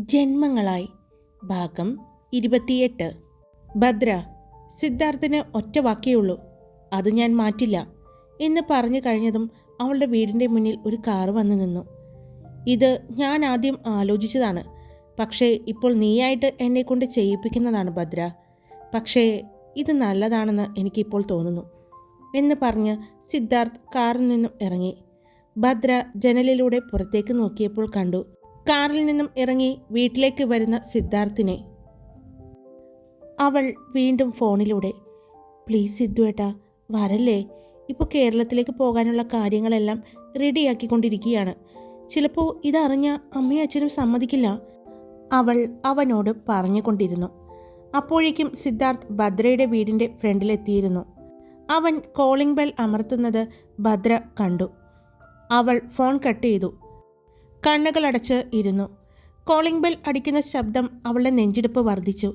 ജന്മങ്ങളായി. ഭാഗം ഇരുപത്തിയെട്ട്. ഭദ്ര സിദ്ധാർത്ഥന് ഒറ്റ വാക്കേയുള്ളൂ അത് ഞാൻ മാറ്റില്ല എന്ന് പറഞ്ഞു കഴിഞ്ഞതും അവളുടെ വീടിന്റെ മുന്നിൽ ഒരു കാറ് വന്നു നിന്നു. ഇത് ഞാൻ ആദ്യം ആലോചിച്ചതാണ്. പക്ഷേ ഇപ്പോൾ നീയായിട്ട് എന്നെ കൊണ്ട് ചെയ്യിപ്പിക്കുന്നതാണ് ഭദ്ര. പക്ഷേ ഇത് നല്ലതാണെന്ന് എനിക്കിപ്പോൾ തോന്നുന്നു എന്ന് പറഞ്ഞ് സിദ്ധാർത്ഥ് കാറിൽ നിന്നും ഇറങ്ങി. ഭദ്ര ജനലിലൂടെ പുറത്തേക്ക് നോക്കിയപ്പോൾ കണ്ടു കാറിൽ നിന്നും ഇറങ്ങി വീട്ടിലേക്ക് വരുന്ന സിദ്ധാർത്ഥിനെ. അവൾ വീണ്ടും ഫോണിലൂടെ പ്ലീസ് സിദ്ധു ഏട്ടാ വരല്ലേ? ഇപ്പോൾ കേരളത്തിലേക്ക് പോകാനുള്ള കാര്യങ്ങളെല്ലാം റെഡിയാക്കിക്കൊണ്ടിരിക്കുകയാണ്. ചിലപ്പോൾ ഇതറിഞ്ഞ അമ്മയും അച്ഛനും സമ്മതിക്കില്ല അവൾ അവനോട് പറഞ്ഞുകൊണ്ടിരുന്നു. അപ്പോഴേക്കും സിദ്ധാർത്ഥ് ഭദ്രയുടെ വീടിന്റെ ഫ്രണ്ടിലെത്തിയിരുന്നു. അവൻ കോളിംഗ് ബെൽ അമർത്തുന്നത് ഭദ്ര കണ്ടു. അവൾ ഫോൺ കട്ട് ചെയ്തു. കണ്ണുകളടച്ച് ഇരുന്നു. കോളിംഗ് ബെൽ അടിക്കുന്ന ശബ്ദം അവളുടെ നെഞ്ചിടിപ്പ് വർദ്ധിച്ചു.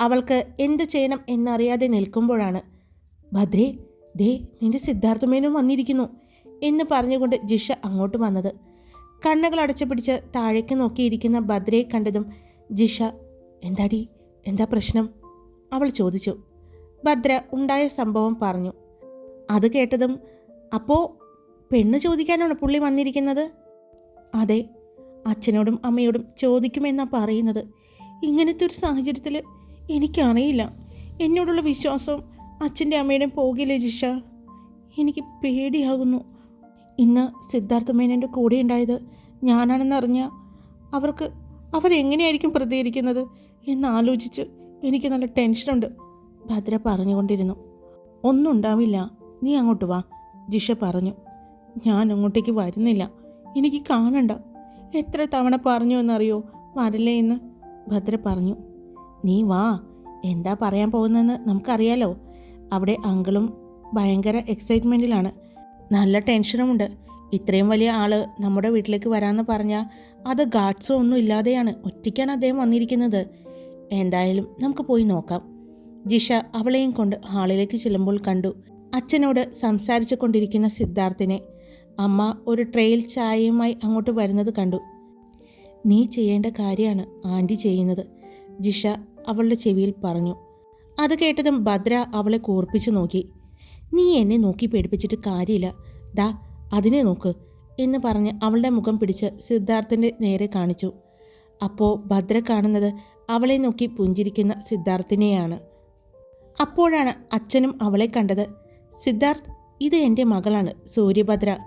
അവൾക്ക് എന്ത് ചെയ്യണം എന്നറിയാതെ നിൽക്കുമ്പോഴാണ് ഭദ്രേ ദേ നിന്റെ സിദ്ധാർത്ഥമേനും വന്നിരിക്കുന്നു എന്ന് പറഞ്ഞുകൊണ്ട് ജിഷ അങ്ങോട്ട് വന്നത്. കണ്ണുകൾ അടച്ചു പിടിച്ച് താഴേക്ക് നോക്കിയിരിക്കുന്ന ഭദ്രയെ കണ്ടതും ജിഷ എന്താടി എന്താ പ്രശ്നം? അവൾ ചോദിച്ചു. ഭദ്ര ഉണ്ടായ സംഭവം പറഞ്ഞു. അത് കേട്ടതും അപ്പോൾ പെണ്ണ് ചോദിക്കാനാണ് പുള്ളി വന്നിരിക്കുന്നത്? അതെ അച്ഛനോടും അമ്മയോടും ചോദിക്കുമെന്നാണ് പറയുന്നത്. ഇങ്ങനത്തെ ഒരു സാഹചര്യത്തിൽ എനിക്കറിയില്ല. എന്നോടുള്ള വിശ്വാസവും അച്ഛന്റെ അമ്മയുടെയും പോകില്ലേ ജിഷ? എനിക്ക് പേടിയാകുന്നു. ഇന്ന് സിദ്ധാർത്ഥ മേനന്റെ കൂടെ ഉണ്ടായത് ഞാനാണെന്നറിഞ്ഞ അവർക്ക് അവരെങ്ങനെയായിരിക്കും പ്രതികരിക്കുന്നത് എന്നാലോചിച്ച് എനിക്ക് നല്ല ടെൻഷനുണ്ട്. ഭദ്ര പറഞ്ഞുകൊണ്ടിരുന്നു. ഒന്നും ഉണ്ടാവില്ല നീ അങ്ങോട്ട് വാ ജിഷ പറഞ്ഞു. ഞാൻ അങ്ങോട്ടേക്ക് വരുന്നില്ല. എനിക്ക് കാണണ്ട. എത്ര തവണ പറഞ്ഞു എന്നറിയോ? വരല്ലേ എന്ന്. ഭദ്ര പറഞ്ഞു നീ വാ. എന്താ പറയാൻ പോകുന്നതെന്ന് നമുക്കറിയാലോ. അവിടെ അങ്കിളും ഭയങ്കര എക്സൈറ്റ്മെന്റിലാണ് നല്ല ടെൻഷനുമുണ്ട് ഇത്രയും വലിയ ആൾ നമ്മുടെ വീട്ടിലേക്ക് വരാമെന്ന് പറഞ്ഞാൽ അത് ഗാഡ്സോ ഒന്നും ഇല്ലാതെയാണ് ഒറ്റയ്ക്കാണ് അദ്ദേഹം വന്നിരിക്കുന്നത്. എന്തായാലും നമുക്ക് പോയി നോക്കാം. ജിഷ അവളെയും കൊണ്ട് ഹാളിലേക്ക് ചെല്ലുമ്പോൾ കണ്ടു. അച്ഛനോട് സംസാരിച്ചു കൊണ്ടിരിക്കുന്ന സിദ്ധാർത്ഥിനെ അമ്മ ഒരു ട്രെയിൽ ചായയുമായി അങ്ങോട്ട് വരുന്നത് കണ്ടു. നീ ചെയ്യേണ്ട കാര്യമാണ് ആന്റി ചെയ്യുന്നത് ജിഷ അവളുടെ ചെവിയിൽ പറഞ്ഞു. അത് കേട്ടതും ഭദ്ര അവളെ കൂർപ്പിച്ചു നോക്കി. നീ എന്നെ നോക്കി പേടിപ്പിച്ചിട്ട് കാര്യമില്ല. ദാ അതിനെ നോക്ക് എന്ന് പറഞ്ഞ് അവളുടെ മുഖം പിടിച്ച് സിദ്ധാർത്ഥിന്റെ നേരെ കാണിച്ചു. അപ്പോൾ ഭദ്ര കാണുന്നത് അവളെ നോക്കി പുഞ്ചിരിക്കുന്ന സിദ്ധാർത്ഥിനെയാണ്. അപ്പോഴാണ് അച്ഛനും അവളെ കണ്ടത്. സിദ്ധാർത്ഥ് ഇത് എന്റെ മകളാണ് സൂര്യഭദ്ര.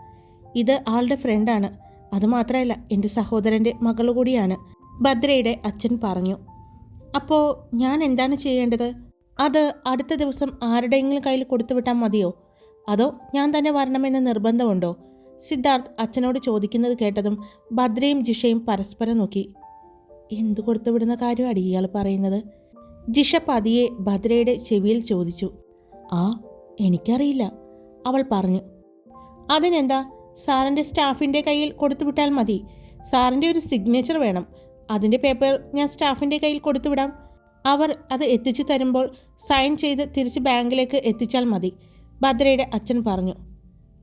ഇത് ആളുടെ ഫ്രണ്ടാണ് അതുമാത്രമല്ല എന്റെ സഹോദരന്റെ മകൾ കൂടിയാണ്. ഭദ്രയുടെ അച്ഛൻ പറഞ്ഞു അപ്പോൾ ഞാൻ എന്താണ് ചെയ്യേണ്ടത്? അത് അടുത്ത ദിവസം ആരുടെയെങ്കിലും കയ്യിൽ കൊടുത്തു വിട്ടാൽ മതിയോ? അതോ ഞാൻ തന്നെ വരണമെന്ന് നിർബന്ധമുണ്ടോ? സിദ്ധാർത്ഥ് അച്ഛനോട് ചോദിക്കുന്നത് കേട്ടതും ഭദ്രയും ജിഷയും പരസ്പരം നോക്കി. എന്ത് കൊടുത്തുവിടുന്ന കാര്യമാണ് ഇയാൾ പറയുന്നത്? ജിഷ പതിയെ ഭദ്രയുടെ ചെവിയിൽ ചോദിച്ചു. ആ എനിക്കറിയില്ല അവൾ പറഞ്ഞു. അതിനെന്താ? സാറിന്റെ സ്റ്റാഫിന്റെ കയ്യിൽ കൊടുത്തുവിട്ടാൽ മതി. സാറിന്റെ ഒരു സിഗ്നേച്ചർ വേണം. അതിന്റെ പേപ്പർ ഞാൻ സ്റ്റാഫിന്റെ കയ്യിൽ കൊടുത്തുവിടാം. അവർ അത് എത്തിച്ചു തരുമ്പോൾ സൈൻ ചെയ്ത് തിരിച്ച് ബാങ്കിലേക്ക് എത്തിച്ചാൽ മതി ഭദ്രയുടെ അച്ഛൻ പറഞ്ഞു.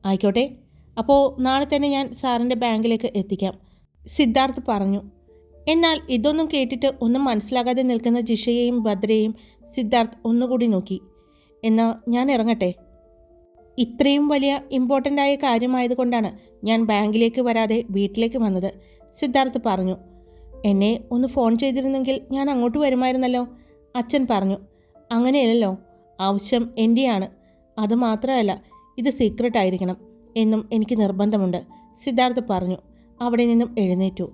ആയിക്കോട്ടെ അപ്പോൾ നാളെ തന്നെ ഞാൻ സാറിന്റെ ബാങ്കിലേക്ക് എത്തിക്കാം സിദ്ധാർത്ഥ് പറഞ്ഞു. എന്നാൽ ഇതൊന്നും കേട്ടിട്ട് ഒന്നും മനസ്സിലാകാതെ നിൽക്കുന്ന ജിഷയെയും ഭദ്രയെയും സിദ്ധാർത്ഥ് ഒന്നുകൂടി നോക്കി. എന്നാൽ ഞാൻ ഇറങ്ങട്ടെ. ഇത്രയും വലിയ ഇമ്പോർട്ടന്റ് ആയ കാര്യമായതുകൊണ്ടാണ് ഞാൻ ബാങ്കിലേക്ക് വരാതെ വീട്ടിലേക്ക് വന്നത്. സിദ്ധാർത്ഥ് പറഞ്ഞു എന്നെ ഒന്ന് ഫോൺ ചെയ്തിരുന്നെങ്കിൽ ഞാൻ അങ്ങോട്ട് വരുമായിരുന്നല്ലോ അച്ഛൻ പറഞ്ഞു. അങ്ങനെയല്ലല്ലോ ആവശ്യം എന്റെയാണ് അതുമാത്രമല്ല ഇത് സീക്രട്ട് ആയിരിക്കണം എന്നും എനിക്ക് നിർബന്ധമുണ്ട് സിദ്ധാർത്ഥ് പറഞ്ഞു. അവിടെ നിന്നും എഴുന്നേറ്റു.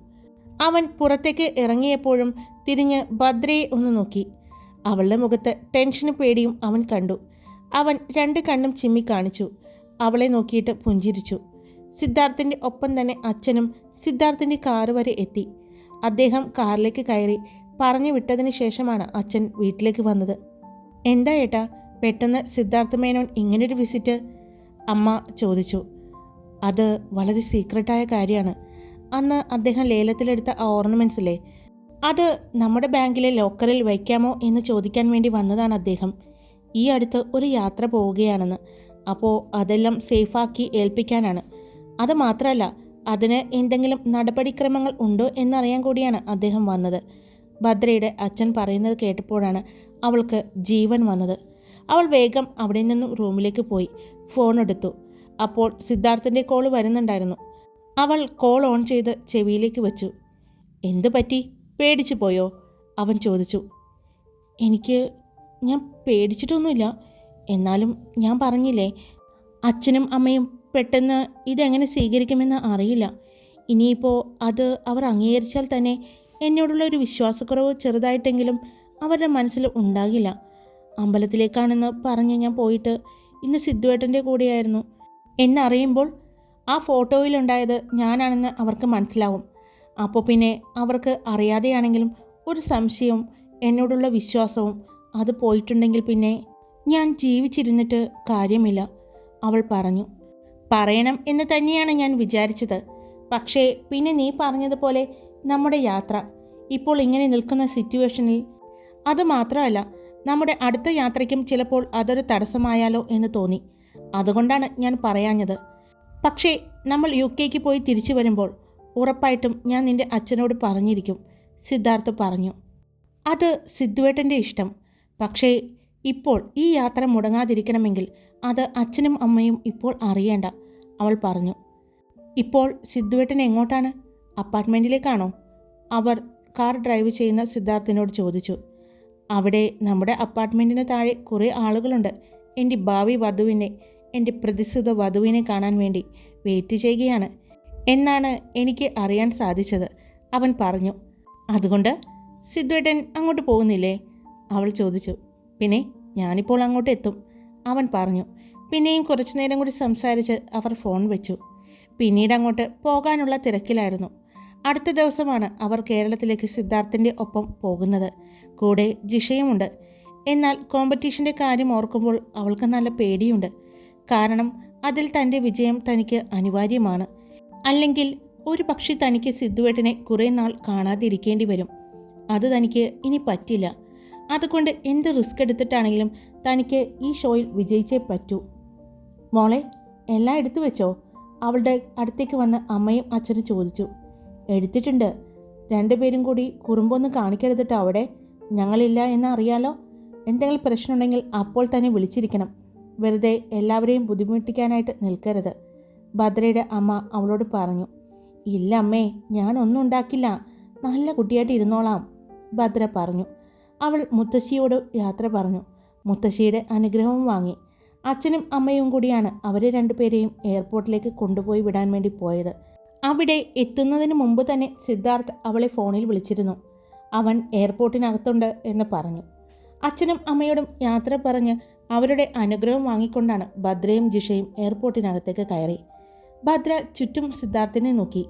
അവൻ പുറത്തേക്ക് ഇറങ്ങിയപ്പോഴും തിരിഞ്ഞ് ഭദ്രയെ ഒന്ന് നോക്കി. അവളുടെ മുഖത്ത് ടെൻഷനും പേടിയും അവൻ കണ്ടു. അവൻ രണ്ട് കണ്ണും ചിമ്മി കാണിച്ചു. അവളെ നോക്കിയിട്ട് പുഞ്ചിരിച്ചു. സിദ്ധാർത്ഥിന്റെ ഒപ്പം തന്നെ അച്ഛനും സിദ്ധാർത്ഥിന്റെ കാറ് വരെ എത്തി. അദ്ദേഹം കാറിലേക്ക് കയറി പറഞ്ഞു വിട്ടതിന് ശേഷമാണ് അച്ഛൻ വീട്ടിലേക്ക് വന്നത്. എന്താ ഏട്ടാ പെട്ടെന്ന് സിദ്ധാർത്ഥ മേനോൻ ഇങ്ങനൊരു വിസിറ്റ്? അമ്മ ചോദിച്ചു. അത് വളരെ സീക്രട്ടായ കാര്യമാണ്. അന്ന് അദ്ദേഹം ലേലത്തിലെടുത്ത ആ ഓർണമെന്റ്സ് അത് നമ്മുടെ ബാങ്കിലെ ലോക്കറിൽ വയ്ക്കാമോ എന്ന് ചോദിക്കാൻ വേണ്ടി വന്നതാണ് അദ്ദേഹം. ഈ അടുത്ത് ഒരു യാത്ര പോവുകയാണെന്ന്. അപ്പോൾ അതെല്ലാം സേഫാക്കി ഏൽപ്പിക്കാനാണ്. അത് മാത്രമല്ല അതിന് എന്തെങ്കിലും നടപടിക്രമങ്ങൾ ഉണ്ടോ എന്നറിയാൻ കൂടിയാണ് അദ്ദേഹം വന്നത്. ഭദ്രയുടെ അച്ഛൻ പറയുന്നത് കേട്ടപ്പോഴാണ് അവൾക്ക് ജീവൻ വന്നത്. അവൾ വേഗം അവിടെ നിന്നും റൂമിലേക്ക് പോയി. ഫോൺ എടുത്തു. അപ്പോൾ സിദ്ധാർത്ഥിന്റെ കോൾ വരുന്നുണ്ടായിരുന്നു. അവൾ കോൾ ഓൺ ചെയ്ത് ചെവിയിലേക്ക് വെച്ചു. എന്തു പറ്റി? പേടിച്ചു പോയോ? അവൻ ചോദിച്ചു. എനിക്ക് ഞാൻ പേടിച്ചിട്ടൊന്നുമില്ല. എന്നാലും ഞാൻ പറഞ്ഞില്ലേ അച്ഛനും അമ്മയും പെട്ടെന്ന് ഇതെങ്ങനെ സ്വീകരിക്കുമെന്ന് അറിയില്ല. ഇനിയിപ്പോൾ അത് അവർ അംഗീകരിച്ചാൽ തന്നെ എന്നോടുള്ള ഒരു വിശ്വാസക്കുറവ് ചെറുതായിട്ടെങ്കിലും അവരുടെ മനസ്സിൽ ഉണ്ടാകില്ല. അമ്പലത്തിലേക്കാണെന്ന് പറഞ്ഞ് ഞാൻ പോയിട്ട് ഇന്ന് സിദ്ധുവേട്ടന്റെ കൂടെയായിരുന്നു. എന്നറിയുമ്പോൾ ആ ഫോട്ടോയിലുണ്ടായത് ഞാനാണെന്ന് അവർക്ക് മനസ്സിലാവും. അപ്പോൾ പിന്നെ അവർക്ക് അറിയാതെയാണെങ്കിലും ഒരു സംശയവും എന്നോടുള്ള വിശ്വാസവും അത് പോയിട്ടുണ്ടെങ്കിൽ പിന്നെ ഞാൻ ജീവിച്ചിരുന്നിട്ട് കാര്യമില്ല. അവൾ പറഞ്ഞു പറയണം എന്ന് തന്നെയാണ് ഞാൻ വിചാരിച്ചത്. പക്ഷേ പിന്നെ നീ പറഞ്ഞതുപോലെ നമ്മുടെ യാത്ര ഇപ്പോൾ ഇങ്ങനെ നിൽക്കുന്ന സിറ്റുവേഷനിൽ അത് മാത്രമല്ല നമ്മുടെ അടുത്ത യാത്രയ്ക്കും ചിലപ്പോൾ അതൊരു തടസ്സമായാലോ എന്ന് തോന്നി. അതുകൊണ്ടാണ് ഞാൻ പറയാഞ്ഞത്. പക്ഷേ നമ്മൾ യു കെക്ക് പോയി തിരിച്ചു വരുമ്പോൾ ഉറപ്പായിട്ടും ഞാൻ നിന്റെ അച്ഛനോട് പറഞ്ഞിരിക്കും സിദ്ധാർത്ഥ് പറഞ്ഞു. അത് സിദ്ധുവേട്ടന്റെ ഇഷ്ടം. പക്ഷേ ഇപ്പോൾ ഈ യാത്ര മുടങ്ങാതിരിക്കണമെങ്കിൽ അത് അച്ഛനും അമ്മയും ഇപ്പോൾ അറിയേണ്ട. അവൾ പറഞ്ഞു ഇപ്പോൾ സിദ്ധുവേട്ടൻ എങ്ങോട്ടാണ്? അപ്പാർട്ട്മെന്റിലേക്കാണോ? അവർ കാർ ഡ്രൈവ് ചെയ്യുന്ന സിദ്ധാർത്ഥിനോട് ചോദിച്ചു അവിടെ നമ്മുടെ അപ്പാർട്ട്മെന്റിന് താഴെ കുറേ ആളുകളുണ്ട്. എന്റെ ഭാവി വധുവിനെ എന്റെ പ്രതിസുത വധുവിനെ കാണാൻ വേണ്ടി വെയിറ്റ് ചെയ്യുകയാണ്. എന്നാണ് എനിക്ക് അറിയാൻ സാധിച്ചത് അവൻ പറഞ്ഞു. അതുകൊണ്ട് സിദ്ധുവേട്ടൻ അങ്ങോട്ട് പോകുന്നില്ലേ? അവൾ ചോദിച്ചു പിന്നെ ഞാനിപ്പോൾ അങ്ങോട്ട് എത്തും. അവൻ പറഞ്ഞു പിന്നെയും കുറച്ചു നേരം കൂടി സംസാരിച്ച് അവർ ഫോൺ വെച്ചു. പിന്നീട് അങ്ങോട്ട് പോകാനുള്ള തിരക്കിലായിരുന്നു. അടുത്ത ദിവസമാണ് അവർ കേരളത്തിലേക്ക് സിദ്ധാർത്ഥിന്റെ ഒപ്പം പോകുന്നത്. കൂടെ ജിഷയുമുണ്ട്. എന്നാൽ കോമ്പറ്റീഷന്റെ കാര്യം ഓർക്കുമ്പോൾ അവൾക്ക് നല്ല പേടിയുണ്ട്. കാരണം അതിൽ തന്റെ വിജയം തനിക്ക് അനിവാര്യമാണ്. അല്ലെങ്കിൽ ഒരു പക്ഷി തനിക്ക് സിദ്ധുവേട്ടനെ കുറേ നാൾ കാണാതിരിക്കേണ്ടി വരും. അത് തനിക്ക് ഇനി പറ്റില്ല. അതുകൊണ്ട് എന്ത് റിസ്ക് എടുത്തിട്ടാണെങ്കിലും തനിക്ക് ഈ ഷോയിൽ വിജയിച്ചേ പറ്റൂ. മോളെ എല്ലാം എടുത്തു വെച്ചോ? അവളുടെ അടുത്തേക്ക് വന്ന് അമ്മയും അച്ഛനും ചോദിച്ചു. എടുത്തിട്ടുണ്ട്. രണ്ടുപേരും കൂടി കുറുമ്പൊന്നും കാണിക്കരുതിട്ടോ അവിടെ? ഞങ്ങളില്ല എന്ന് അറിയാലോ? എന്തെങ്കിലും പ്രശ്നമുണ്ടെങ്കിൽ അപ്പോൾ തന്നെ വിളിച്ചിരിക്കണം. വെറുതെ എല്ലാവരെയും ബുദ്ധിമുട്ടിക്കാനായിട്ട് നിൽക്കരുത്. ഭദ്രയുടെ അമ്മ അവളോട് പറഞ്ഞു. ഇല്ല അമ്മേ ഞാനൊന്നും ഉണ്ടാക്കില്ല. നല്ല കുട്ടിയായിട്ട് ഇരുന്നോളാം. ഭദ്ര പറഞ്ഞു. അവൾ മുത്തശ്ശിയോട് യാത്ര പറഞ്ഞു. മുത്തശ്ശിയുടെ അനുഗ്രഹവും വാങ്ങി. അച്ഛനും അമ്മയും കൂടിയാണ് അവരെ രണ്ടുപേരെയും എയർപോർട്ടിലേക്ക് കൊണ്ടുപോയി വിടാൻ വേണ്ടി പോയത്. അവിടെ എത്തുന്നതിന് മുമ്പ് തന്നെ സിദ്ധാർത്ഥ് അവളെ ഫോണിൽ വിളിച്ചിരുന്നു. അവൻ എയർപോർട്ടിനകത്തുണ്ട് എന്ന് പറഞ്ഞു. അച്ഛനും അമ്മയോടും യാത്ര പറഞ്ഞ് അവരുടെ അനുഗ്രഹം വാങ്ങിക്കൊണ്ടാണ് ഭദ്രയും ജിഷയും എയർപോർട്ടിനകത്തേക്ക് കയറി. ഭദ്ര ചുറ്റും സിദ്ധാർത്ഥിനെ നോക്കി.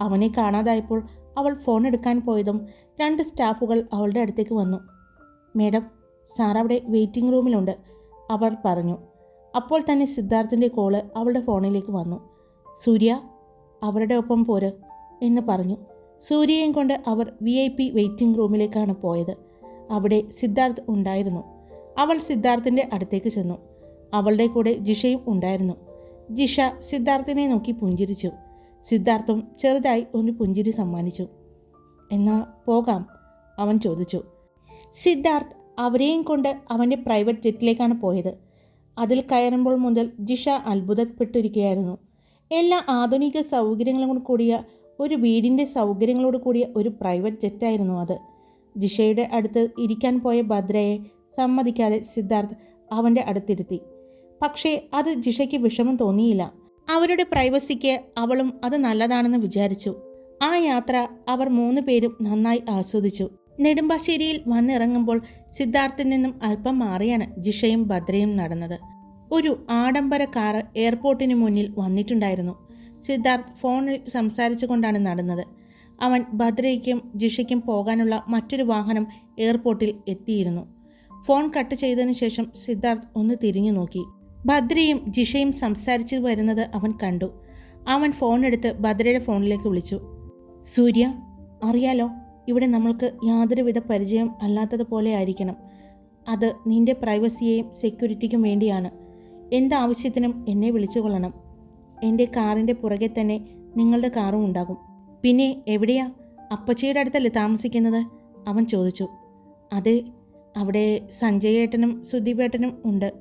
അവനെ കാണാതായപ്പോൾ അവൾ ഫോൺ എടുക്കാൻ പോയതും രണ്ട് സ്റ്റാഫുകൾ അവളുടെ അടുത്തേക്ക് വന്നു. മേഡം സാർ അവിടെ വെയിറ്റിംഗ് റൂമിലുണ്ട് അവർ പറഞ്ഞു. അപ്പോൾ തന്നെ സിദ്ധാർത്ഥിന്റെ കോൾ അവളുടെ ഫോണിലേക്ക് വന്നു. സൂര്യ അവരുടെ ഒപ്പം പോര് എന്ന് പറഞ്ഞു. സൂര്യയും കൊണ്ട് അവർ വി ഐ പി വെയിറ്റിംഗ് റൂമിലേക്കാണ് പോയത്. അവിടെ സിദ്ധാർത്ഥ് ഉണ്ടായിരുന്നു. അവൾ സിദ്ധാർത്ഥിന്റെ അടുത്തേക്ക് ചെന്നു. അവളുടെ കൂടെ ജിഷയും ഉണ്ടായിരുന്നു. ജിഷ സിദ്ധാർത്ഥിനെ നോക്കി പുഞ്ചിരിച്ചു. സിദ്ധാർത്ഥും ചെറുതായി ഒരു പുഞ്ചിരി സമ്മാനിച്ചു. എന്നാ പോകാം അവൻ ചോദിച്ചു. സിദ്ധാർത്ഥ് അവരെയും കൊണ്ട് അവന്റെ പ്രൈവറ്റ് ജെറ്റിലേക്കാണ് പോയത്. അതിൽ കയറുമ്പോൾ മുതൽ ജിഷ അത്ഭുതപ്പെട്ടിരിക്കുകയായിരുന്നു. എല്ലാ ആധുനിക സൗകര്യങ്ങളും കൂടിയ ഒരു വീടിന്റെ സൗകര്യങ്ങളോട് കൂടിയ ഒരു പ്രൈവറ്റ് ജെറ്റായിരുന്നു അത്. ജിഷയുടെ അടുത്ത് ഇരിക്കാൻ പോയ ഭദ്രയെ സമ്മതിക്കാതെ സിദ്ധാർത്ഥ് അവന്റെ അടുത്തിരുത്തി. പക്ഷേ അത് ജിഷയ്ക്ക് വിഷമം തോന്നിയില്ല. അവരുടെ പ്രൈവസിക്ക് അവളും അത് നല്ലതാണെന്ന് വിചാരിച്ചു. ആ യാത്ര അവർ മൂന്ന് പേരും നന്നായി ആസ്വദിച്ചു. നെടുമ്പാശ്ശേരിയിൽ വന്നിറങ്ങുമ്പോൾ സിദ്ധാർത്ഥിൽ നിന്നും അല്പം മാറിയാണ് ജിഷയും ഭദ്രയും നടന്നത്. ഒരു ആഡംബര കാറ് എയർപോർട്ടിന് മുന്നിൽ വന്നിട്ടുണ്ടായിരുന്നു. സിദ്ധാർത്ഥ് ഫോണിൽ സംസാരിച്ചു കൊണ്ടാണ് നടന്നത്. അവൻ ഭദ്രയ്ക്കും ജിഷയ്ക്കും പോകാനുള്ള മറ്റൊരു വാഹനം എയർപോർട്ടിൽ എത്തിയിരുന്നു. ഫോൺ കട്ട് ചെയ്തതിനു ശേഷം സിദ്ധാർത്ഥ് ഒന്ന് തിരിഞ്ഞു നോക്കി. ഭദ്രയും ജിഷയും സംസാരിച്ചു വരുന്നത് അവൻ കണ്ടു. അവൻ ഫോണെടുത്ത് ഭദ്രയുടെ ഫോണിലേക്ക് വിളിച്ചു. സൂര്യ അറിയാലോ? ഇവിടെ നമ്മൾക്ക് യാതൊരുവിധ പരിചയം അല്ലാത്തതുപോലെ ആയിരിക്കണം. അത് നിന്റെ പ്രൈവസിയെയും സെക്യൂരിറ്റിക്കും വേണ്ടിയാണ്. എന്താവശ്യത്തിനും എന്നെ വിളിച്ചു കൊള്ളണം എന്റെ കാറിന്റെ പുറകെ തന്നെ നിങ്ങളുടെ കാറും ഉണ്ടാകും. പിന്നെ എവിടെയാ അപ്പച്ചയുടെ അടുത്തല്ലേ താമസിക്കുന്നത്? അവൻ ചോദിച്ചു. അതെ അവിടെ സഞ്ജയേട്ടനും സുദീപേട്ടനും ഉണ്ട്.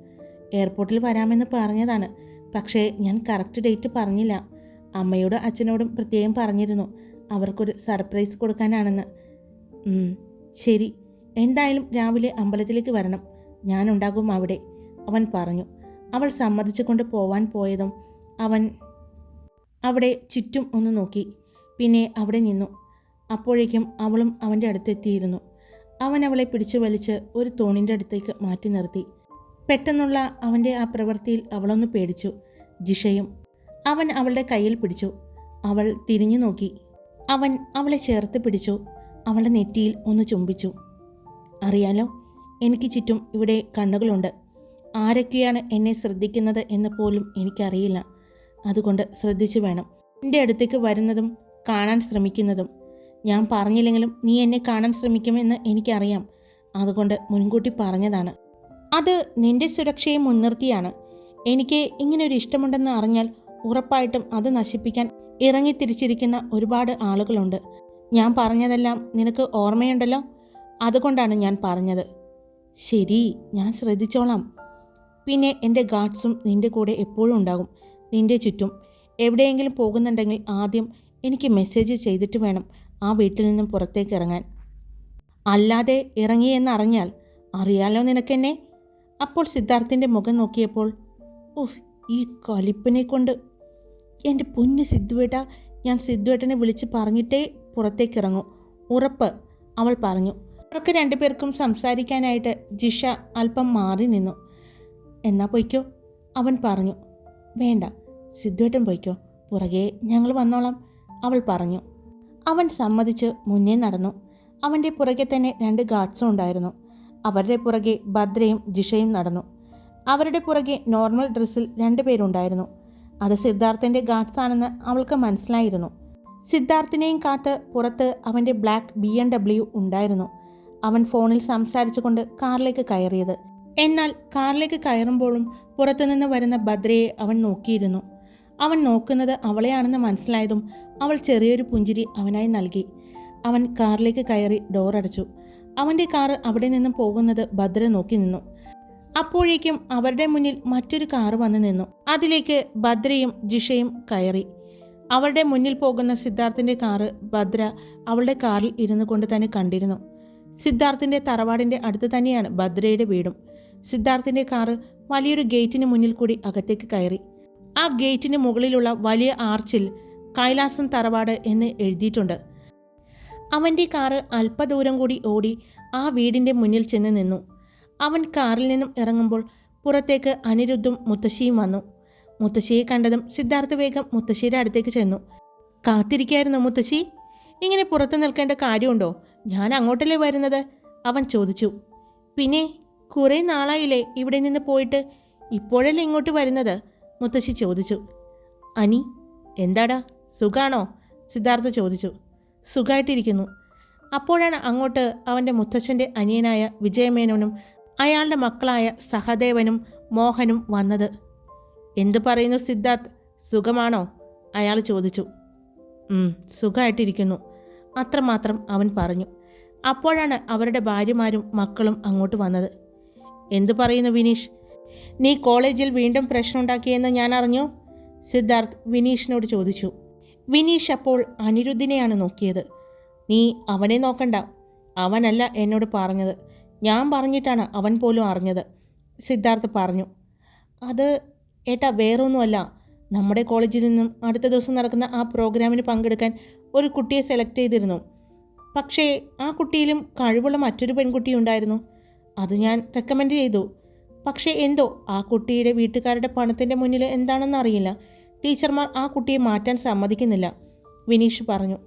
എയർപോർട്ടിൽ വരാമെന്ന് പറഞ്ഞതാണ്. പക്ഷേ ഞാൻ കറക്റ്റ് ഡേറ്റ് പറഞ്ഞില്ല. അമ്മയോടും അച്ഛനോടും പ്രത്യേകം പറഞ്ഞിരുന്നു. അവർക്കൊരു സർപ്രൈസ് കൊടുക്കാനാണെന്ന്. ശരി. എന്തായാലും രാവിലെ അമ്പലത്തിലേക്ക് വരണം. ഞാനുണ്ടാകും അവിടെ അവൻ പറഞ്ഞു. അവൾ സമ്മതിച്ചുകൊണ്ട് പോവാൻ പോയതും അവൻ അവിടെ ചുറ്റും ഒന്ന് നോക്കി. പിന്നെ അവിടെ നിന്നു. അപ്പോഴേക്കും അവളും അവന്റെ അടുത്തെത്തിയിരുന്നു. അവൻ അവളെ പിടിച്ചു വലിച്ച് ഒരു തൂണിന്റെ അടുത്തേക്ക് മാറ്റി നിർത്തി. പെട്ടെന്നുള്ള അവന്റെ ആ പ്രവൃത്തിയിൽ അവളൊന്ന് പേടിച്ചു. ജിഷയും അവൻ അവളുടെ കയ്യിൽ പിടിച്ചു. അവൾ തിരിഞ്ഞു നോക്കി. അവൻ അവളെ ചേർത്ത് പിടിച്ചു. അവളെ നെറ്റിയിൽ ഒന്ന് ചുംബിച്ചു. അറിയാലോ എനിക്ക് ചുറ്റും ഇവിടെ കണ്ണുകളുണ്ട്. ആരൊക്കെയാണ് എന്നെ ശ്രദ്ധിക്കുന്നത് എന്ന് പോലും എനിക്കറിയില്ല. അതുകൊണ്ട് ശ്രദ്ധിച്ചു വേണം. എന്റെ അടുത്തേക്ക് വരുന്നതും കാണാൻ ശ്രമിക്കുന്നതും. ഞാൻ പറഞ്ഞില്ലെങ്കിലും നീ എന്നെ കാണാൻ ശ്രമിക്കുമെന്ന് എനിക്കറിയാം. അതുകൊണ്ട് മുൻകൂട്ടി പറഞ്ഞതാണ്. അത് നിന്റെ സുരക്ഷയെ മുൻനിർത്തിയാണ്. എനിക്ക് ഇങ്ങനൊരു ഇഷ്ടമുണ്ടെന്ന് അറിഞ്ഞാൽ ഉറപ്പായിട്ടും അത് നശിപ്പിക്കാൻ ഇറങ്ങിത്തിരിച്ചിരിക്കുന്ന ഒരുപാട് ആളുകളുണ്ട്. ഞാൻ പറഞ്ഞതെല്ലാം നിനക്ക് ഓർമ്മയുണ്ടല്ലോ? അതുകൊണ്ടാണ് ഞാൻ പറഞ്ഞത്. ശരി ഞാൻ ശ്രദ്ധിച്ചോളാം. പിന്നെ എന്റെ ഗാർഡ്സും നിന്റെ കൂടെ എപ്പോഴും ഉണ്ടാകും. നിന്റെ ചുറ്റും. എവിടെയെങ്കിലും പോകുന്നുണ്ടെങ്കിൽ ആദ്യം എനിക്ക് മെസ്സേജ് ചെയ്തിട്ട് വേണം ആ വീട്ടിൽ നിന്നും പുറത്തേക്ക് ഇറങ്ങാൻ. അല്ലാതെ ഇറങ്ങിയെന്നറിഞ്ഞാൽ അറിയാലോ നിനക്കെന്നെ? അപ്പോൾ സിദ്ധാർത്ഥിന്റെ മുഖം നോക്കിയപ്പോൾ ഉഫ് ഈ കലിപ്പിനെ കൊണ്ട് എന്റെ പൊന്ന് സിദ്ധുവേട്ട ഞാൻ സിദ്ധുവേട്ടനെ വിളിച്ച് പറഞ്ഞിട്ടേ പുറത്തേക്ക് ഇറങ്ങൂ ഉറപ്പ് അവൾ പറഞ്ഞു. അവർക്ക് രണ്ടുപേർക്കും സംസാരിക്കാനായിട്ട് ജിഷ അല്പം മാറി നിന്നു. എന്നാ പൊയ്ക്കോ അവൻ പറഞ്ഞു. വേണ്ട സിദ്ധുവേട്ടൻ പൊയ്ക്കോ പുറകെ ഞങ്ങൾ വന്നോളാം അവൾ പറഞ്ഞു. അവൻ സമ്മതിച്ച് മുന്നേ നടന്നു. അവന്റെ പുറകെ തന്നെ രണ്ട് ഗാർഡ്സും ഉണ്ടായിരുന്നു. അവരുടെ പുറകെ ഭദ്രയും ജിഷയും നടന്നു. അവരുടെ പുറകെ നോർമൽ ഡ്രസ്സിൽ രണ്ടുപേരുണ്ടായിരുന്നു അത് സിദ്ധാർത്ഥന്റെ ഗാർഡ്സ് ആണെന്ന് അവൾക്ക് മനസ്സിലായിരുന്നു. സിദ്ധാർത്ഥിനെയും കാത്ത് പുറത്ത് അവന്റെ ബ്ലാക്ക് ബി എം ഡബ്ല്യു ഉണ്ടായിരുന്നു. അവൻ ഫോണിൽ സംസാരിച്ചുകൊണ്ട് കാറിലേക്ക് കയറിയത്. എന്നാൽ കാറിലേക്ക് കയറുമ്പോഴും പുറത്തുനിന്ന് വരുന്ന ഭദ്രയെ അവൻ നോക്കിയിരുന്നു. അവൻ നോക്കുന്നത് അവളെയാണെന്ന് മനസ്സിലായതും അവൾ ചെറിയൊരു പുഞ്ചിരി അവനായി നൽകി. അവൻ കാറിലേക്ക് കയറി ഡോറടച്ചു അവന്റെ കാർ അവിടെ നിന്നും പോകുന്നത് ഭദ്ര നോക്കി നിന്നു. അപ്പോഴേക്കും അവരുടെ മുന്നിൽ മറ്റൊരു കാർ വന്നു നിന്നു. അതിലേക്ക് ഭദ്രയും ജിഷയും കയറി. അവരുടെ മുന്നിൽ പോകുന്ന സിദ്ധാർത്ഥിന്റെ കാറ് ഭദ്ര അവളുടെ കാറിൽ ഇരുന്നു കൊണ്ട് തന്നെ കണ്ടിരുന്നു. സിദ്ധാർത്ഥിന്റെ തറവാടിന്റെ അടുത്ത് തന്നെയാണ് ഭദ്രയുടെ വീടും. സിദ്ധാർത്ഥിന്റെ കാറ് വലിയൊരു ഗേറ്റിന് മുന്നിൽ കൂടി അകത്തേക്ക് കയറി. ആ ഗേറ്റിന് മുകളിലുള്ള വലിയ ആർച്ചിൽ കൈലാസം തറവാട് എന്ന് എഴുതിയിട്ടുണ്ട്. അവന്റെ കാറ് അല്പദൂരം കൂടി ഓടി ആ വീടിന്റെ മുന്നിൽ ചെന്ന് നിന്നു. അവൻ കാറിൽ നിന്നും ഇറങ്ങുമ്പോൾ പുറത്തേക്ക് അനിരുദ്ധും മുത്തശ്ശിയും വന്നു. മുത്തശ്ശിയെ കണ്ടതും സിദ്ധാർത്ഥ വേഗം മുത്തശ്ശിയുടെ അടുത്തേക്ക് ചെന്നു. കാത്തിരിക്കായിരുന്നു മുത്തശ്ശി? ഇങ്ങനെ പുറത്തു നിൽക്കേണ്ട കാര്യമുണ്ടോ? ഞാൻ അങ്ങോട്ടല്ലേ വരുന്നത്? അവൻ ചോദിച്ചു. പിന്നെ കുറേ നാളായില്ലേ ഇവിടെ നിന്ന് പോയിട്ട്? ഇപ്പോഴല്ലേ ഇങ്ങോട്ട് വരുന്നത്? മുത്തശ്ശി ചോദിച്ചു. അനി എന്താടാ? സുഖാണോ? സിദ്ധാർത്ഥ ചോദിച്ചു. സുഖമായിട്ടിരിക്കുന്നു അപ്പോഴാണ് അങ്ങോട്ട് അവന്റെ മുത്തച്ഛന്റെ അനിയനായ വിജയമേനോനും അയാളുടെ മക്കളായ സഹദേവനും മോഹനും വന്നത്. എന്തു പറയുന്നു സിദ്ധാർത്ഥ്? സുഖമാണോ? അയാൾ ചോദിച്ചു. "ഉം, സുഖമായിട്ടിരിക്കുന്നു അത്രമാത്രം അവൻ പറഞ്ഞു. അപ്പോഴാണ് അവരുടെ ഭാര്യമാരും മക്കളും അങ്ങോട്ട് വന്നത്. എന്തു പറയുന്നു വിനീഷ്? നീ കോളേജിൽ വീണ്ടും പ്രശ്നമുണ്ടാക്കിയെന്ന് ഞാൻ അറിഞ്ഞു? സിദ്ധാർത്ഥ് വിനീഷിനോട് ചോദിച്ചു. വിനീഷ് അപ്പോൾ അനിരുദ്ധിനെയാണ് നോക്കിയത്. നീ അവനെ നോക്കണ്ട. അവനല്ല എന്നോട് പറഞ്ഞത്. ഞാൻ പറഞ്ഞിട്ടാണ് അവൻ പോലും അറിഞ്ഞത്. സിദ്ധാർത്ഥ് പറഞ്ഞു അത് ഏട്ടാ വേറൊന്നുമല്ല. നമ്മുടെ കോളേജിൽ നിന്നും അടുത്ത ദിവസം നടക്കുന്ന ആ പ്രോഗ്രാമിന് പങ്കെടുക്കാൻ ഒരു കുട്ടിയെ സെലക്ട് ചെയ്തിരുന്നു. പക്ഷേ ആ കുട്ടിയിലും കഴിവുള്ള മറ്റൊരു പെൺകുട്ടി ഉണ്ടായിരുന്നു. അത് ഞാൻ റെക്കമെൻഡ് ചെയ്തു. പക്ഷേ എന്തോ ആ കുട്ടിയുടെ വീട്ടുകാരുടെ പണത്തിന്റെ മുന്നിൽ എന്താണെന്ന് അറിയില്ല. ടീച്ചർമാർ ആ കുട്ടിയെ മാറ്റാൻ സമ്മതിക്കുന്നില്ല വിനീഷ് പറഞ്ഞു.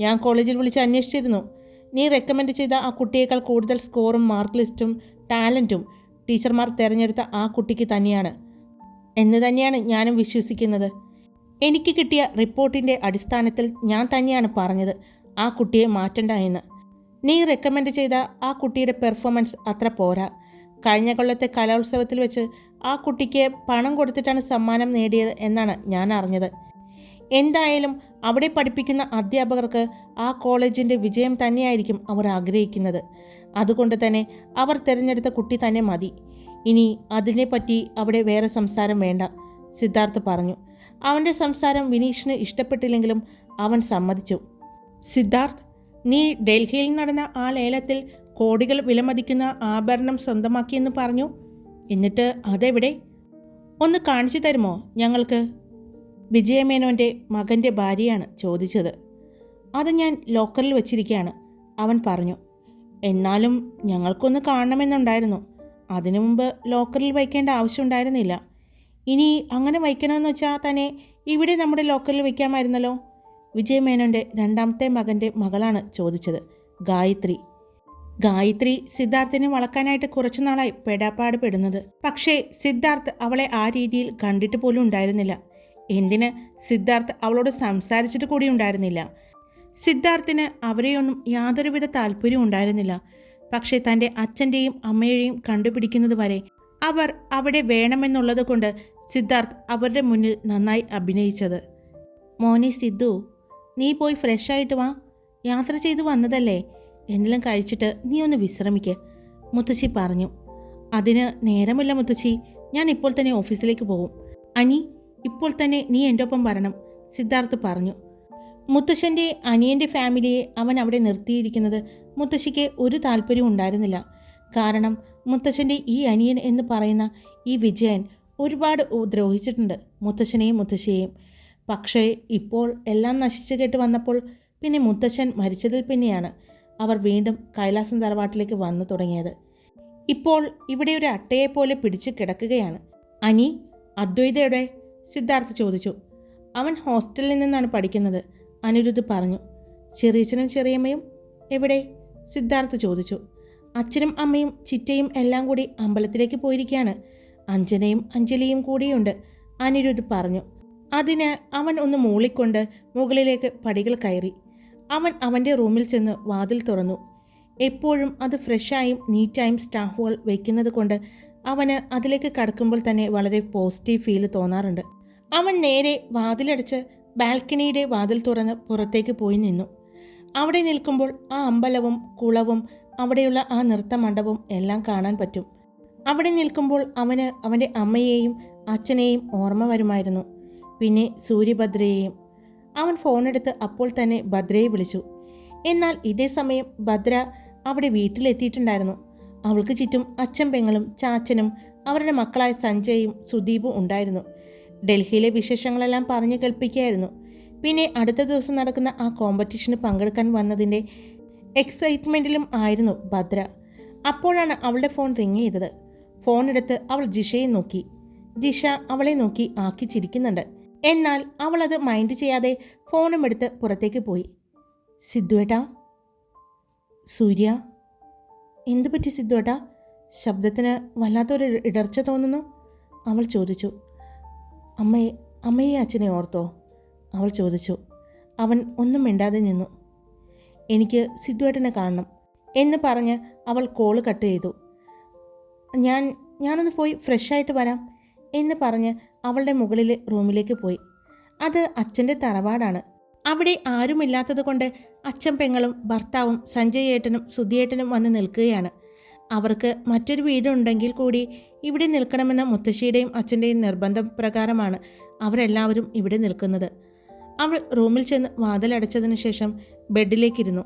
ഞാൻ കോളേജിൽ വിളിച്ച് അന്വേഷിച്ചിരുന്നു. നീ റെക്കമെൻഡ് ചെയ്ത ആ കുട്ടിയേക്കാൾ കൂടുതൽ സ്കോറും മാർക്ക് ലിസ്റ്റും ടാലന്റും ടീച്ചർമാർ തിരഞ്ഞെടുത്ത ആ കുട്ടിക്ക് തന്നെയാണ്. എന്ന് തന്നെയാണ് ഞാനും വിശ്വസിക്കുന്നത്. എനിക്ക് കിട്ടിയ റിപ്പോർട്ടിന്റെ അടിസ്ഥാനത്തിൽ ഞാൻ തന്നെയാണ് പറഞ്ഞത് ആ കുട്ടിയെ മാറ്റണ്ട എന്ന്. നീ റെക്കമെൻഡ് ചെയ്ത ആ കുട്ടിയുടെ പെർഫോമൻസ് അത്ര പോരാ. കഴിഞ്ഞ കൊല്ലത്തെ കലോത്സവത്തിൽ വെച്ച് ആ കുട്ടിക്ക് പണം കൊടുത്തിട്ടാണ് സമ്മാനം നേടിയത് എന്നാണ് ഞാൻ അറിഞ്ഞത്. എന്തായാലും അവിടെ പഠിപ്പിക്കുന്ന അധ്യാപകർക്ക് ആ കോളേജിന്റെ വിജയം തന്നെയായിരിക്കും അവർ ആഗ്രഹിക്കുന്നത്. അതുകൊണ്ട് തന്നെ അവർ തിരഞ്ഞെടുത്ത കുട്ടി തന്നെ മതി. ഇനി അതിനെപ്പറ്റി അവിടെ വേറെ സംസാരം വേണ്ട സിദ്ധാർത്ഥ് പറഞ്ഞു. അവന്റെ സംസാരം വിനീഷിന് ഇഷ്ടപ്പെട്ടില്ലെങ്കിലും അവൻ സമ്മതിച്ചു. സിദ്ധാർത്ഥ് നീ ഡൽഹിയിൽ നടന്ന ആ ലേലത്തിൽ കോടികൾ വിലമതിക്കുന്ന ആഭരണം സ്വന്തമാക്കിയെന്ന് പറഞ്ഞു. എന്നിട്ട് അതെവിടെ? ഒന്ന് കാണിച്ചു തരുമോ ഞങ്ങൾക്ക്? വിജയമേനോന്റെ മകന്റെ ഭാര്യയാണ് ചോദിച്ചത്. അത് ഞാൻ ലോക്കറിൽ വെച്ചിരിക്കുകയാണ് അവൻ പറഞ്ഞു എന്നാലും ഞങ്ങൾക്കൊന്ന് കാണണമെന്നുണ്ടായിരുന്നു. അതിനു മുമ്പ് ലോക്കറിൽ വയ്ക്കേണ്ട ആവശ്യമുണ്ടായിരുന്നില്ല. ഇനി അങ്ങനെ വയ്ക്കണമെന്ന് വെച്ചാൽ തന്നെ ഇവിടെ നമ്മുടെ ലോക്കറിൽ വയ്ക്കാമായിരുന്നല്ലോ. വിജയമേനോന്റെ രണ്ടാമത്തെ മകന്റെ മകളാണ് ചോദിച്ചത് ഗായത്രി. ഗായത്രി സിദ്ധാർത്ഥിനെ വളക്കാനായിട്ട് കുറച്ചു നാളായി പെടാപ്പാട് പെടുന്നത്. പക്ഷേ സിദ്ധാർത്ഥ് അവളെ ആ രീതിയിൽ കണ്ടിട്ട് പോലും ഉണ്ടായിരുന്നില്ല. എന്തിന് സിദ്ധാർത്ഥ് അവളോട് സംസാരിച്ചിട്ട് കൂടി ഉണ്ടായിരുന്നില്ല? സിദ്ധാർത്ഥിന് അവരെയൊന്നും യാതൊരുവിധ താല്പര്യവും ഉണ്ടായിരുന്നില്ല. പക്ഷേ തന്റെ അച്ഛന്റെയും അമ്മയുടെയും കണ്ടുപിടിക്കുന്നത് വരെ അവർ അവിടെ വേണമെന്നുള്ളത് കൊണ്ട് സിദ്ധാർത്ഥ് അവരുടെ മുന്നിൽ നന്നായി അഭിനയിച്ചത്. മോനി സിദ്ധു നീ പോയി ഫ്രഷ് ആയിട്ട് വാ. യാത്ര ചെയ്തു വന്നതല്ലേ? എന്തെല്ലാം കഴിച്ചിട്ട് നീ ഒന്ന് വിശ്രമിക്ക് മുത്തശ്ശി പറഞ്ഞു. അതിന് നേരമില്ല മുത്തശ്ശി. ഞാൻ ഇപ്പോൾ തന്നെ ഓഫീസിലേക്ക് പോകും. അനി ഇപ്പോൾ തന്നെ നീ എന്റെ ഒപ്പം വരണം സിദ്ധാർത്ഥ് പറഞ്ഞു. മുത്തശ്ശന്റെ അനിയന്റെ ഫാമിലിയെ അവൻ അവിടെ നിർത്തിയിരിക്കുന്നത് മുത്തശ്ശിക്ക് ഒരു താല്പര്യവും ഉണ്ടായിരുന്നില്ല. കാരണം മുത്തശ്ശന്റെ ഈ അനിയൻ എന്ന് പറയുന്ന ഈ വിജയൻ ഒരുപാട് ദ്രോഹിച്ചിട്ടുണ്ട് മുത്തശ്ശനെയും മുത്തശ്ശിയെയും. പക്ഷേ ഇപ്പോൾ എല്ലാം നശിച്ചു കേട്ട് വന്നപ്പോൾ പിന്നെ മുത്തശ്ശൻ മരിച്ചതിൽ പിന്നെയാണ് അവർ വീണ്ടും കൈലാസം തറവാട്ടിലേക്ക് വന്നു തുടങ്ങിയത്. ഇപ്പോൾ ഇവിടെ ഒരു അട്ടയെപ്പോലെ പിടിച്ച് കിടക്കുകയാണ്. അനി അദ്വൈതയുടെ സിദ്ധാർത്ഥ് ചോദിച്ചു. അവൻ ഹോസ്റ്റലിൽ നിന്നാണ് പഠിക്കുന്നത് അനിരുദ്ധ് പറഞ്ഞു. ചെറിയച്ഛനും ചെറിയമ്മയും എവിടെ? സിദ്ധാർത്ഥ് ചോദിച്ചു. അച്ഛനും അമ്മയും ചിറ്റയും എല്ലാം കൂടി അമ്പലത്തിലേക്ക് പോയിരിക്കുകയാണ്. അഞ്ജനയും അഞ്ജലിയും കൂടിയുണ്ട് അനിരുദ്ധ് പറഞ്ഞു. അതിന് അവൻ ഒന്ന് മൂളിക്കൊണ്ട് മുകളിലേക്ക് പടികൾ കയറി. അവൻ അവന്റെ റൂമിൽ ചെന്ന് വാതിൽ തുറന്നു. എപ്പോഴും അത് ഫ്രഷായും നീറ്റായും സ്റ്റാഫുകൾ വയ്ക്കുന്നത് കൊണ്ട് അവന് അതിലേക്ക് കടക്കുമ്പോൾ തന്നെ വളരെ പോസിറ്റീവ് ഫീൽ തോന്നാറുണ്ട്. അവൻ നേരെ വാതിലടച്ച് ബാൽക്കണിയുടെ വാതിൽ തുറന്ന് പുറത്തേക്ക് പോയി നിന്നു. അവിടെ നിൽക്കുമ്പോൾ ആ അമ്പലവും കുളവും അവിടെയുള്ള ആ നൃത്തമണ്ഡപവും എല്ലാം കാണാൻ പറ്റും. അവിടെ നിൽക്കുമ്പോൾ അവന് അവന്റെ അമ്മയെയും അച്ഛനെയും ഓർമ്മ വരുമായിരുന്നു. പിന്നെ സൂര്യഭദ്രയെയും. അവൻ ഫോണെടുത്ത് അപ്പോൾ തന്നെ ഭദ്രയെ വിളിച്ചു. എന്നാൽ ഇതേ സമയം ഭദ്ര അവിടെ വീട്ടിലെത്തിയിട്ടുണ്ടായിരുന്നു. അവൾക്ക് ചുറ്റും അച്ഛൻ പെങ്ങളും ചാച്ചനും അവരുടെ മക്കളായ സഞ്ജയും സുദീപും ഉണ്ടായിരുന്നു. ഡൽഹിയിലെ വിശേഷങ്ങളെല്ലാം പറഞ്ഞു കേൾപ്പിക്കുകയായിരുന്നു. പിന്നെ അടുത്ത ദിവസം നടക്കുന്ന ആ കോമ്പറ്റീഷന് പങ്കെടുക്കാൻ വന്നതിന്റെ എക്സൈറ്റ്മെന്റിലും ആയിരുന്നു ഭദ്ര. അപ്പോഴാണ് അവളുടെ ഫോൺ റിങ് ചെയ്തത്. ഫോൺ എടുത്ത് അവൾ ജിഷയെ നോക്കി. ജിഷ അവളെ നോക്കി ആക്കി ചിരിക്കുന്നുണ്ട്. എന്നാൽ അവൾ അത് മൈൻഡ് ചെയ്യാതെ ഫോണും എടുത്ത് പുറത്തേക്ക് പോയി. സിദ്ധുവേട്ടാ സൂര്യ? എന്തു പറ്റി സിദ്ധുവേട്ടാ ശബ്ദത്തിന് വല്ലാത്തൊരു ഇടർച്ച തോന്നുന്നു? അവൾ ചോദിച്ചു. അമ്മയെ അമ്മയെ അച്ഛനെ ഓർത്തോ? അവൾ ചോദിച്ചു. അവൻ ഒന്നും മിണ്ടാതെ നിന്നു. എനിക്ക് സിദ്ധുവേട്ടനെ കാണണം എന്ന് പറഞ്ഞ് അവൾ കോൾ കട്ട് ചെയ്തു. ഞാൻ ഞാനൊന്ന് പോയി ഫ്രഷായിട്ട് വരാം എന്ന് പറഞ്ഞ് അവളുടെ മുകളിൽ റൂമിലേക്ക് പോയി. അത് അച്ഛന്റെ തറവാടാണ്. അവിടെ ആരുമില്ലാത്തത് കൊണ്ട് അച്ഛൻ പെങ്ങളും ഭർത്താവും സഞ്ജയ് ഏട്ടനും സുധിയേട്ടനും വന്ന് നിൽക്കുകയാണ്. അവർക്ക് മറ്റൊരു വീടുണ്ടെങ്കിൽ കൂടി ഇവിടെ നിൽക്കണമെന്ന മുത്തശ്ശിയുടെയും അച്ഛന്റെയും നിർബന്ധ പ്രകാരമാണ് അവരെല്ലാവരും ഇവിടെ നിൽക്കുന്നത്. അവൾ റൂമിൽ ചെന്ന് വാതിലടച്ചതിന് ശേഷം ബെഡിലേക്കിരുന്നു.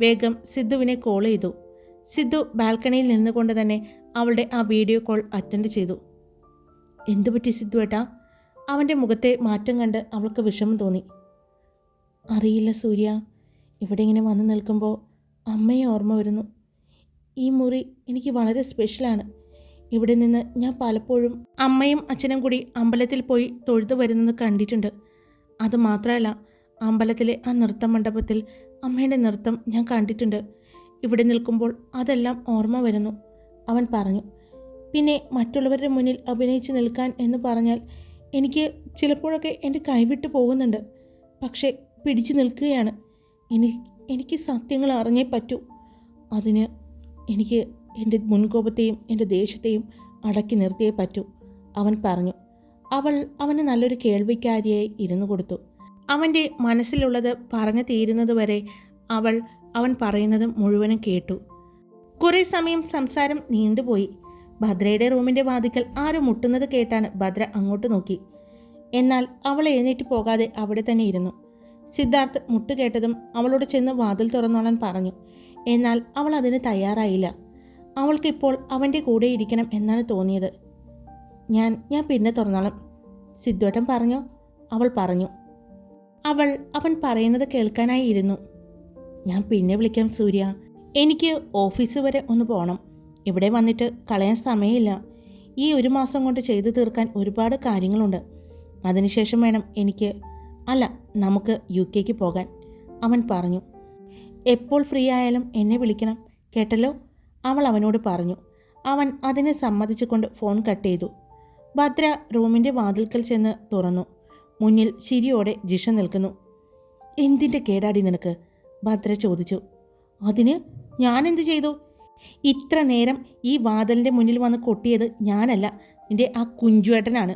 വേഗം സിദ്ധുവിനെ കോൾ ചെയ്തു. സിദ്ധു ബാൽക്കണിയിൽ നിന്നുകൊണ്ട് തന്നെ അവളുടെ ആ വീഡിയോ കോൾ അറ്റൻഡ് ചെയ്തു. എന്തു പറ്റി സിദ്ധു ഏട്ടാ? അവന്റെ മുഖത്തെ മാറ്റം കണ്ട് അവൾക്ക് വിഷമം തോന്നി. അറിയില്ല സൂര്യ. ഇവിടെ ഇങ്ങനെ വന്നു നിൽക്കുമ്പോൾ അമ്മയെ ഓർമ്മ വരുന്നു. ഈ മുറി എനിക്ക് വളരെ സ്പെഷ്യലാണ് ഇവിടെ നിന്ന് ഞാൻ പലപ്പോഴും അമ്മയും അച്ഛനും കൂടി അമ്പലത്തിൽ പോയി തൊഴുതു വരുന്നത് കണ്ടിട്ടുണ്ട്. അത് മാത്രമല്ല അമ്പലത്തിലെ ആ നൃത്ത മണ്ഡപത്തിൽ അമ്മയുടെ നൃത്തം ഞാൻ കണ്ടിട്ടുണ്ട്. ഇവിടെ നിൽക്കുമ്പോൾ അതെല്ലാം ഓർമ്മ വരുന്നു. അവൻ പറഞ്ഞു പിന്നെ മറ്റുള്ളവരുടെ മുന്നിൽ അഭിനയിച്ച് നിൽക്കാൻ എന്ന് പറഞ്ഞാൽ എനിക്ക് ചിലപ്പോഴൊക്കെ എന്റെ കൈവിട്ട് പോകുന്നുണ്ട്. പക്ഷേ പിടിച്ചു നിൽക്കുകയാണ്. എനിക്ക് എനിക്ക് സത്യങ്ങൾ അറിഞ്ഞേ പറ്റൂ. അതിന് എനിക്ക് എന്റെ മുൻകോപത്തെയും എന്റെ ദേഷ്യത്തെയും അടക്കി നിർത്തിയേ പറ്റൂ അവൻ പറഞ്ഞു. അവൾ അവന് നല്ലൊരു കേൾവിക്കാരിയായി ഇരുന്നു കൊടുത്തു. അവന്റെ മനസ്സിലുള്ളത് പറഞ്ഞു തീരുന്നതുവരെ അവൾ അവൻ പറയുന്നത് മുഴുവനും കേട്ടു. കുറേ സമയം സംസാരം നീണ്ടുപോയി ഭദ്രയുടെ റൂമിന്റെ വാതിക്കൽ ആരും മുട്ടുന്നത് കേട്ടാണ് ഭദ്ര അങ്ങോട്ട് നോക്കി. എന്നാൽ അവൾ എഴുന്നേറ്റ് പോകാതെ അവിടെ തന്നെ ഇരുന്നു. സിദ്ധാർത്ഥ് മുട്ടുകേട്ടതും അവളോട് ചെന്ന് വാതിൽ തുറന്നോളാൻ പറഞ്ഞു. എന്നാൽ അവൾ അതിന് തയ്യാറായില്ല. അവൾക്കിപ്പോൾ അവന്റെ കൂടെ ഇരിക്കണം എന്നാണ് തോന്നിയത്. ഞാൻ ഞാൻ പിന്നെ തുറന്നോളാം സിദ്ധുവേട്ടൻ പറഞ്ഞു. അവൾ പറഞ്ഞു. അവൾ അവൻ പറയുന്നത് കേൾക്കാനായി ഇരുന്നു. ഞാൻ പിന്നെ വിളിക്കാം സൂര്യ. എനിക്ക് ഓഫീസ് വരെ ഒന്ന് പോകണം ഇവിടെ വന്നിട്ട് കളയാൻ സമയമില്ല. ഈ ഒരു മാസം കൊണ്ട് ചെയ്തു തീർക്കാൻ ഒരുപാട് കാര്യങ്ങളുണ്ട്. അതിനുശേഷം വേണം എനിക്ക് അല്ല നമുക്ക് യു കെക്ക് പോകാൻ അവൻ പറഞ്ഞു. എപ്പോൾ ഫ്രീ ആയാലും എന്നെ വിളിക്കണം. കേട്ടല്ലോ? അവൾ അവനോട് പറഞ്ഞു. അവൻ അതിനെ സമ്മതിച്ചുകൊണ്ട് ഫോൺ കട്ട് ചെയ്തു. ഭദ്ര റൂമിന്റെ വാതിൽക്കൽ ചെന്ന് തുറന്നു. മുന്നിൽ ശിരിയോടെ ജിഷ നിൽക്കുന്നു. എന്തിന്റെ കേടാടി നിനക്ക്? ഭദ്ര ചോദിച്ചു. അതിന് ഞാൻ എന്ത് ചെയ്തു? ഇത്ര നേരം ഈ വാതിലിന്റെ മുന്നിൽ വന്ന് കൊട്ടിയത് ഞാനല്ല. നിന്റെ ആ കുഞ്ചുവേട്ടനാണ്.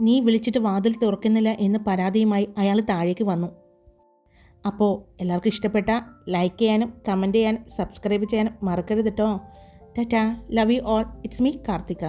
നീ വിളിച്ചിട്ട് വാതിൽ തുറക്കുന്നില്ല എന്ന് പരാതിയുമായി അയാൾ താഴേക്ക് വന്നു. അപ്പോൾ എല്ലാവർക്കും ഇഷ്ടപ്പെട്ട ലൈക്ക് ചെയ്യാനും കമന്റ് ചെയ്യാനും സബ്സ്ക്രൈബ് ചെയ്യാനും മറക്കരുത് കേട്ടോ tata love you all it's me Karthika.